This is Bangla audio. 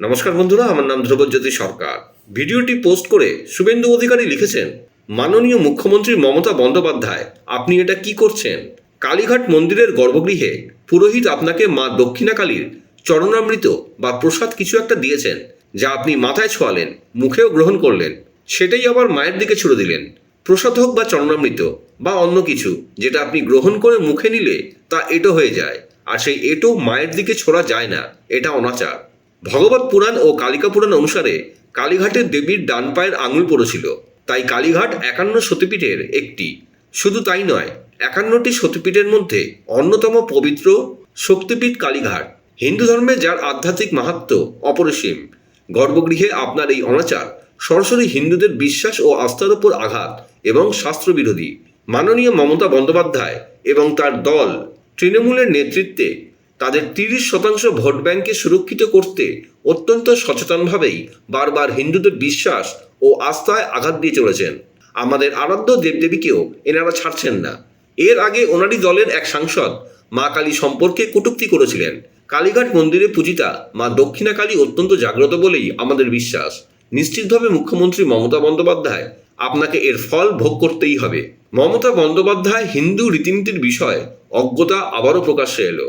নমস্কার বন্ধুরা, আমার নাম ধ্রুবজ্যোতি সরকার। ভিডিওটি পোস্ট করে শুভেন্দু অধিকারী লিখেছেন, মাননীয় মুখ্যমন্ত্রী মমতা বন্দ্যোপাধ্যায়, আপনি এটা কি করছেন? কালীঘাট মন্দিরের গর্ভগৃহে পুরোহিত আপনাকে মা দক্ষিণা কালীর চরণামৃত বা প্রসাদ কিছু একটা দিয়েছেন, যা আপনি মাথায় ছোঁয়ালেন, মুখেও গ্রহণ করলেন, সেটাই আবার মায়ের দিকে ছুড়ে দিলেন। প্রসাদ হোক বা চরণামৃত বা অন্য কিছু, যেটা আপনি গ্রহণ করে মুখে নিলে তা এটো হয়ে যায়, আর সেই এটো মায়ের দিকে ছোড়া যায় না, এটা অনাচার। ভগবত পুরাণ ও কালিকা পুরাণ অনুসারে কালীঘাটের দেবীর ডান পায়ের আঙুল পড়েছিল। তাই কালীঘাট একান্ন সতীপীঠের একটি। শুধু তাই নয়, একান্নটি সতীপীঠের মধ্যে অন্যতম পবিত্র শক্তিপীঠ কালীঘাট। হিন্দু ধর্মে যার আধ্যাত্মিক মাহাত্ম্য অপরিসীম। গর্ভগৃহে আপনার এই অনাচার সরাসরি হিন্দুদের বিশ্বাস ও আস্থার উপর আঘাত এবং শাস্ত্রবিরোধী। মাননীয় মমতা বন্দ্যোপাধ্যায় এবং তার দল তৃণমূলের নেতৃত্বে তাদের তিরিশ শতাংশ ভোট ব্যাংকে সুরক্ষিত করতে অত্যন্ত সচেতনভাবেই বারবার হিন্দুদের বিশ্বাস ও আস্থায় আঘাত দিয়ে চলেছেন। আমাদের আরাধ্য দেবদেবীকেও এনারা ছাড়ছেন না। এর আগে ওনারই দলের এক সাংসদ মা কালী সম্পর্কে কটূক্তি করেছিলেন। কালীঘাট মন্দিরে পূজিতা মা দক্ষিণা কালী অত্যন্ত জাগ্রত বলেই আমাদের বিশ্বাস। নিশ্চিতভাবে মুখ্যমন্ত্রী মমতা বন্দ্যোপাধ্যায় আপনাকে এর ফল ভোগ করতেই হবে। মমতা বন্দ্যোপাধ্যায় হিন্দু রীতিনীতির বিষয়ে অজ্ঞতা আবারও প্রকাশ্যে এলো।